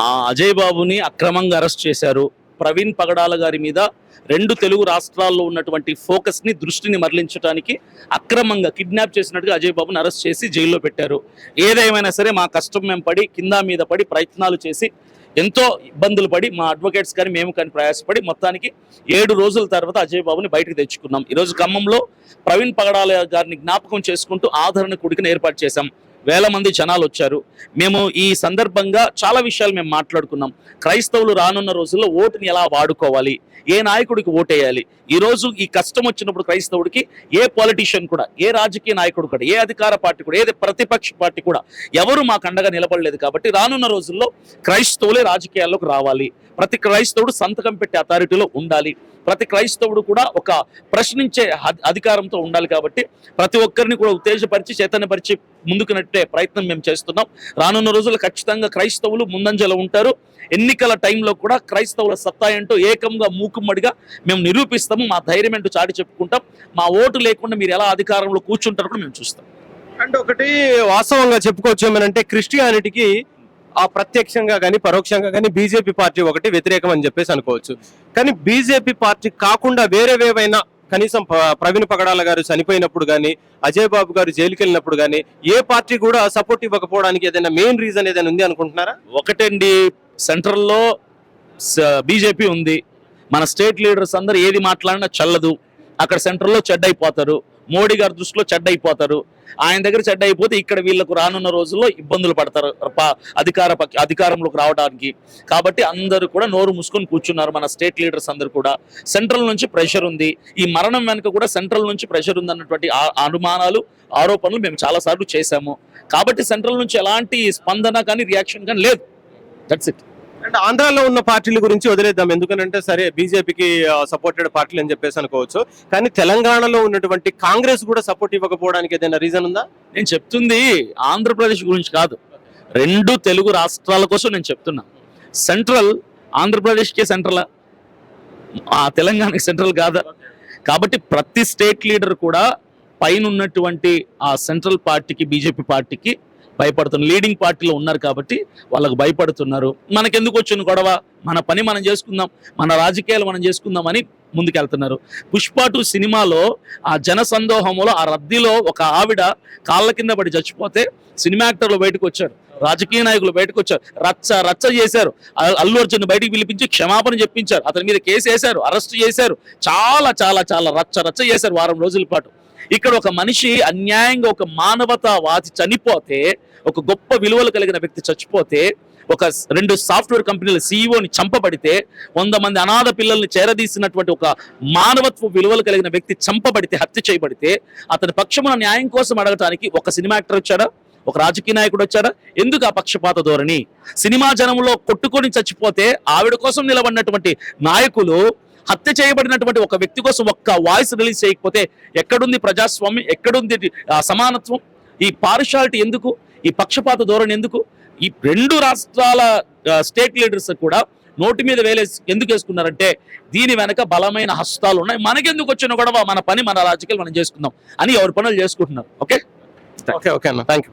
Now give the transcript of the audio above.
ఆ అజయ్ బాబుని అక్రమంగా అరెస్ట్ చేశారు. ప్రవీణ్ పగడాల గారి మీద రెండు తెలుగు రాష్ట్రాల్లో ఉన్నటువంటి ఫోకస్ని దృష్టిని మరలించడానికి అక్రమంగా కిడ్నాప్ చేసినట్టుగా అజయ్ బాబుని అరెస్ట్ చేసి జైల్లో పెట్టారు. ఏదేమైనా సరే మా కష్టం మేము పడి కింద మీద పడి ప్రయత్నాలు చేసి ఎంతో ఇబ్బందులు పడి మా అడ్వకేట్స్ కానీ మేము కానీ ప్రయాసపడి మొత్తానికి ఏడు రోజుల తర్వాత అజయ్ బాబుని బయటకు తెచ్చుకున్నాం. ఈరోజు ఖమ్మంలో ప్రవీణ్ పగడాల గారిని జ్ఞాపకం చేసుకుంటూ ఆదరణ కుడికను ఏర్పాటు చేశాం. వేల మంది జనాలు వచ్చారు. మేము ఈ సందర్భంగా చాలా విషయాలు మేము మాట్లాడుకున్నాం. క్రైస్తవులు రానున్న రోజుల్లో ఓటుని ఎలా వాడుకోవాలి? ఏ నాయకుడికి ఓటేయాలి? ఈ రోజు ఈ కష్టం వచ్చినప్పుడు క్రైస్తవుడికి ఏ పొలిటీషియన్ కూడా ఏ రాజకీయ నాయకుడు కూడా ఏ అధికార పార్టీ కూడా ఏది ప్రతిపక్ష పార్టీ కూడా ఎవరు మాకు అండగా నిలబడలేదు కాబట్టి రానున్న రోజుల్లో క్రైస్తవులే రాజకీయాల్లోకి రావాలి. ప్రతి క్రైస్తవుడు సంతకం పెట్టే అథారిటీలో ఉండాలి. ప్రతి క్రైస్తవుడు కూడా ఒక ప్రశ్నించే అధికారంతో ఉండాలి కాబట్టి ప్రతి ఒక్కరిని కూడా ఉత్తేజపరిచి చైతన్యపరిచి ముందుకు నెట్టే ప్రయత్నం మేము చేస్తున్నాం. రానున్న రోజుల్లో ఖచ్చితంగా క్రైస్తవులు ముందంజలో ఉంటారు. ఎన్నికల టైంలో కూడా క్రైస్తవుల సత్తా ఏంటో ఏకంగా మూకుమ్మడిగా మేము నిరూపిస్తాము. మా ధైర్యం ఏంటో చాటి చెప్పుకుంటాం. మా ఓటు లేకుండా మీరు ఎలా అధికారంలో కూర్చుంటారు కూడా మేము చూస్తాం. అంటే ఒకటి వాస్తవంగా చెప్పుకోవచ్చు ఏమనంటే క్రిస్టియానిటీకి ఆ ప్రత్యక్షంగా కానీ పరోక్షంగా కానీ బీజేపీ పార్టీ ఒకటి వ్యతిరేకం అని చెప్పేసి అనుకోవచ్చు. కానీ బీజేపీ పార్టీ కాకుండా వేరేవేవైనా కనీసం ప- ప్రవీణ్ పగడాల గారు చనిపోయినప్పుడు కానీ అజయ్ బాబు గారు జైలుకి వెళ్ళినప్పుడు కానీ ఏ పార్టీ కూడా సపోర్ట్ ఇవ్వకపోవడానికి ఏదైనా మెయిన్ రీజన్ ఏదైనా ఉంది అనుకుంటున్నారా? ఒకటండి సెంట్రల్లో బీజేపీ ఉంది. మన స్టేట్ లీడర్స్ అందరూ ఏది మాట్లాడినా చల్లదు. అక్కడ సెంట్రల్లో చెడ్డ అయిపోతారు మోడీ గారి దృష్టిలో చెడ్డ అయిపోతారు ఆయన దగ్గర చెడ్డ అయిపోతే ఇక్కడ వీళ్ళకు రానున్న రోజుల్లో ఇబ్బందులు పడతారు. అధికార అధికారంలోకి రావడానికి. కాబట్టి అందరూ కూడా నోరు మూసుకొని కూర్చున్నారు మన స్టేట్ లీడర్స్ అందరూ కూడా. సెంట్రల్ నుంచి ప్రెషర్ ఉంది. ఈ మరణం వెనుక కూడా సెంట్రల్ నుంచి ప్రెషర్ ఉంది అన్నటువంటి అనుమానాలు ఆరోపణలు మేము చాలాసార్లు చేశాము. కాబట్టి సెంట్రల్ నుంచి ఎలాంటి స్పందన కానీ రియాక్షన్ కానీ లేదు. దట్స్ ఇట్ అంటే ఆంధ్రాలో ఉన్న పార్టీల గురించి వదిలేద్దాం. ఎందుకంటే సరే బీజేపీకి సపోర్టెడ్ పార్టీలు అని చెప్పేసి అనుకోవచ్చు. కానీ తెలంగాణలో ఉన్నటువంటి కాంగ్రెస్ కూడా సపోర్ట్ ఇవ్వకపోవడానికి ఏదైనా రీజన్ ఉందా? నేను చెప్తుంది ఆంధ్రప్రదేశ్ గురించి కాదు. రెండు తెలుగు రాష్ట్రాల కోసం నేను చెప్తున్నా. సెంట్రల్ ఆంధ్రప్రదేశ్కే సెంట్రల్ ఆ తెలంగాణకి సెంట్రల్ కాదా. కాబట్టి ప్రతి స్టేట్ లీడర్ కూడా పైన ఉన్నటువంటి ఆ సెంట్రల్ పార్టీకి బీజేపీ పార్టీకి భయపడుతున్నారు లీడింగ్ పార్టీలో ఉన్నారు కాబట్టి వాళ్ళకు భయపడుతున్నారు. మనకెందుకు వచ్చిన గొడవ? మన పని మనం చేసుకుందాం. మన రాజకీయాలు మనం చేసుకుందామని ముందుకెళ్తున్నారు. పుష్ప టూ సినిమాలో ఆ జన సందోహంలో ఆ రద్దీలో ఒక ఆవిడ కాళ్ళ కింద పడి చచ్చిపోతే సినిమా యాక్టర్లు బయటకు వచ్చారు. రాజకీయ నాయకులు బయటకు వచ్చారు. రచ్చ రచ్చ చేశారు. అల్లు అర్జున్ బయటికి పిలిపించి క్షమాపణ చెప్పించారు. అతని మీద కేసు వేశారు అరెస్ట్ చేశారు. చాలా చాలా చాలా రచ్చ రచ్చ చేశారు వారం రోజుల పాటు. ఇక్కడ ఒక మనిషి అన్యాయంగా ఒక మానవతావాది చనిపోతే ఒక గొప్ప విలువలు కలిగిన వ్యక్తి చచ్చిపోతే ఒక రెండు సాఫ్ట్వేర్ కంపెనీల సీఈఓని చంపబడితే వంద మంది అనాథ పిల్లల్ని చేరదీసినటువంటి ఒక మానవత్వ విలువలు కలిగిన వ్యక్తి చంపబడితే హత్య చేయబడితే అతని పక్షమున న్యాయం కోసం అడగటానికి ఒక సినిమా యాక్టర్ వచ్చాడా? ఒక రాజకీయ నాయకుడు వచ్చాడా? ఎందుకు ఆ పక్షపాత ధోరణి? సినిమా జనంలో కొట్టుకొని చచ్చిపోతే ఆవిడ కోసం నిలబడినటువంటి నాయకులు హత్య చేయబడినటువంటి ఒక వ్యక్తి కోసం ఒక్క వాయిస్ రిలీజ్ చేయకపోతే ఎక్కడుంది ప్రజాస్వామ్యం? ఎక్కడుంది సమానత్వం? ఈ పారిషాలిటీ ఎందుకు? ఈ పక్షపాత ధోరణి ఎందుకు? ఈ రెండు రాష్ట్రాల స్టేట్ లీడర్స్ కూడా నోటి మీద వేలేసి ఎందుకు వేసుకున్నారంటే దీని వెనక బలమైన హస్తాలు ఉన్నాయి. మనకెందుకు వచ్చిన గొడవ? మన పని మన రాజకీయాలు మనం చేసుకుందాం అని ఎవరి పనులు చేసుకుంటున్నారు. ఓకే? ఓకే ఓకే అన్న. Thank you